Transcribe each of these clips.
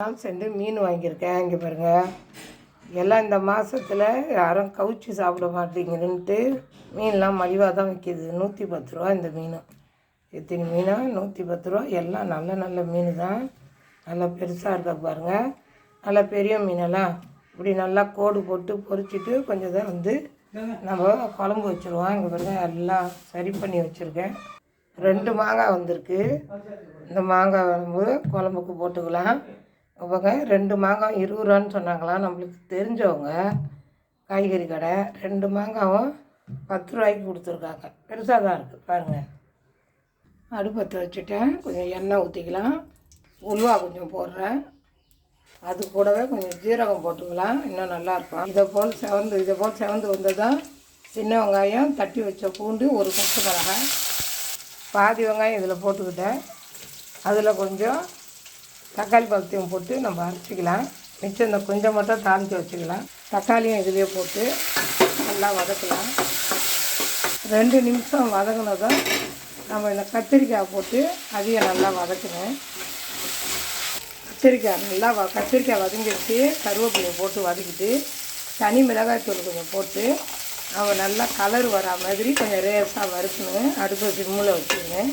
நாள் சென்று மீன் வாங்கியிருக்கேன் இங்கே பாருங்கள் எல்லாம் இந்த மாதத்தில் யாரும் கவுச்சி சாப்பிட மாட்டேங்கிறன்ட்டு மீன்லாம் மலிவாக தான் விற்கிது நூற்றி பத்து ரூபா இந்த மீன். எத்தனை மீனா? நூற்றி பத்து ரூபா. எல்லாம் நல்ல நல்ல மீன் தான். நல்லா பெருசாக இருக்க பாருங்கள் நல்லா பெரிய மீனெல்லாம் இப்படி நல்லா கோடு போட்டு பொறிச்சிட்டு கொஞ்சம் தான் வந்து நம்ம குழம்பு வச்சுருவோம். இங்கே பாருங்கள் எல்லாம் சரி பண்ணி வச்சுருக்கேன். ரெண்டு மாங்காய் வந்திருக்கு. இந்த மாங்காய் வரும்போது குழம்புக்கு போட்டுக்கலாம். அவங்க ரெண்டு மாங்காய் இருபது ரூபான்னு சொன்னாங்களாம் நம்மளுக்கு தெரிஞ்சவங்க காய்கறி கடை ரெண்டு மாங்காவும் பத்து ரூபாய்க்கு கொடுத்துருக்காங்க. பெருசாக தான் இருக்குது பாருங்கள் அடுப்பத்தை வச்சுட்டேன் கொஞ்சம் எண்ணெய் ஊற்றிக்கலாம் உள்வா கொஞ்சம் போடுறேன். அது கூடவே கொஞ்சம் ஜீரகம் போட்டுக்கலாம் இன்னும் நல்லாயிருக்கும் இதை போல் செவந்து இதை போல் செவந்து வந்ததும் சின்ன வெங்காயம் தட்டி வச்ச பூண்டு ஒரு பச்சை மிளகாய். பாதி வெங்காயம் இதில் போட்டுக்கிட்டேன். அதில் கொஞ்சம் தக்காளி பழத்தையும் போட்டு நம்ம அரைச்சிக்கலாம். மிச்சம் இந்த கொஞ்சம் மட்டும் தாளித்து வச்சுக்கலாம். தக்காளியும் இதுலேயே போட்டு நல்லா வதக்கலாம். ரெண்டு நிமிஷம் வதங்கினதும் நம்ம இந்த கத்திரிக்காய் போட்டு அதையும் நல்லா வதக்கணும் கத்திரிக்காய் நல்லா வ கத்திரிக்காய் வதங்கிடுச்சு கருவேப்பிலையை போட்டு வதக்கிட்டு தனி மிளகாய் தூள் கொஞ்சம் போட்டு அவன் நல்லா கலர் வரா மாதிரி கொஞ்சம் ரேஸாக வறுக்கணும் அடுப்பு சிம்மில் வச்சுக்கணும்.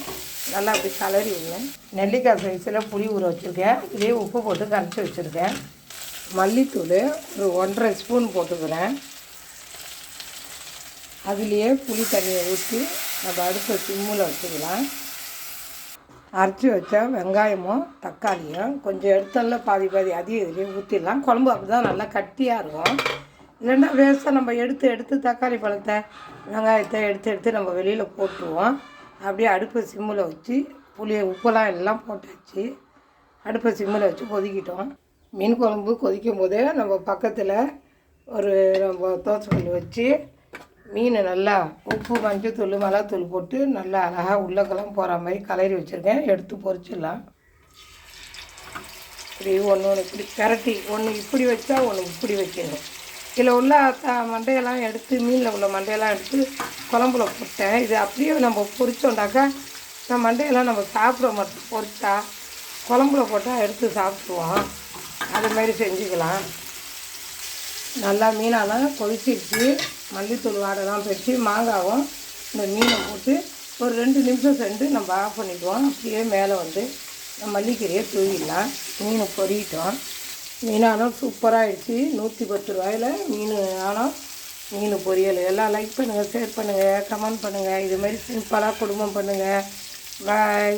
நல்லா அப்படி கலரி விடுங்க நெல்லிக்காய் சைஸில் புளி ஊற வச்சுருக்கேன். இதே உப்பு போட்டு கரைச்சி வச்சுருக்கேன். மல்லித்தூள் ஒரு ஒன்றரை ஸ்பூன் போட்டுக்கிறேன். அதுலேயே புளி தண்ணியை ஊற்றி நம்ம அடுத்த சிம்மில் வச்சுக்கலாம் அரைச்சி வச்ச வெங்காயமும் தக்காளியும் கொஞ்சம் எடுத்தல பாதி பாதி அதிக இதுலேயும் ஊற்றிடலாம் குழம்பு அப்படி தான் நல்லா கட்டியாக இருக்கும். இல்லைன்னா வேஸ்ட்டாக நம்ம எடுத்து எடுத்து தக்காளி பழத்தை வெங்காயத்தை எடுத்து எடுத்து நம்ம வெளியில் போட்டுருவோம். அப்படியே அடுப்பை சிம்மில் வச்சு புளியை உப்பெல்லாம் எல்லாம் போட்டாச்சு. அடுப்பை சிம்மில் வச்சு கொதிக்கிட்டோம். மீன் குழம்பு கொதிக்கும் போதே நம்ம பக்கத்தில் ஒரு நம்ம தோசைக்கல் வச்சு மீனை நல்லா உப்பு மஞ்சத்தூள் மிளகாத்தூள் போட்டு நல்லா அழகாக உள்ளக்கெல்லாம் போகிற மாதிரி கலரி வச்சுருக்கேன். எடுத்து பொறிச்சிடலாம் இப்படி ஒன்று ஒன்று இப்படி பெரட்டி ஒன்று இப்படி வச்சா ஒன்று இப்படி வைக்கணும். இதில் உள்ள மண்டையெல்லாம் எடுத்து மீனில் உள்ள மண்டையெல்லாம் எடுத்து குழம்புல போட்டேன். இது அப்படியே நம்ம பொரிச்சோண்டாக்கா இந்த மண்டையெல்லாம் நம்ம சாப்பிட மாட்டோம் பொரிச்சா குழம்புல போட்டால் எடுத்து சாப்பிடுவோம் அது மாதிரி செஞ்சுக்கலாம். நல்லா மீனெல்லாம் கொதிச்சிருச்சு. மல்லித்தூள் வாடெல்லாம் பெற்று மாங்காவும் இந்த மீனை போட்டு ஒரு ரெண்டு நிமிஷம் சென்று நம்ம ஆஃப் பண்ணிவிடுவோம் அப்படியே மேலே வந்து மல்லிக்கீரையை தூவிடலாம். மீனை பொரியிட்டோம் மீனாலும் சூப்பராகிடுச்சு நூற்றி பத்து ரூபாயில் மீன் ஆனால் மீன் பொரியல். எல்லாம் லைக் பண்ணுங்கள் ஷேர் பண்ணுங்கள் கமெண்ட் பண்ணுங்கள் இது மாதிரி சிம்பிளாக குடும்பம் பண்ணுங்கள் பாய்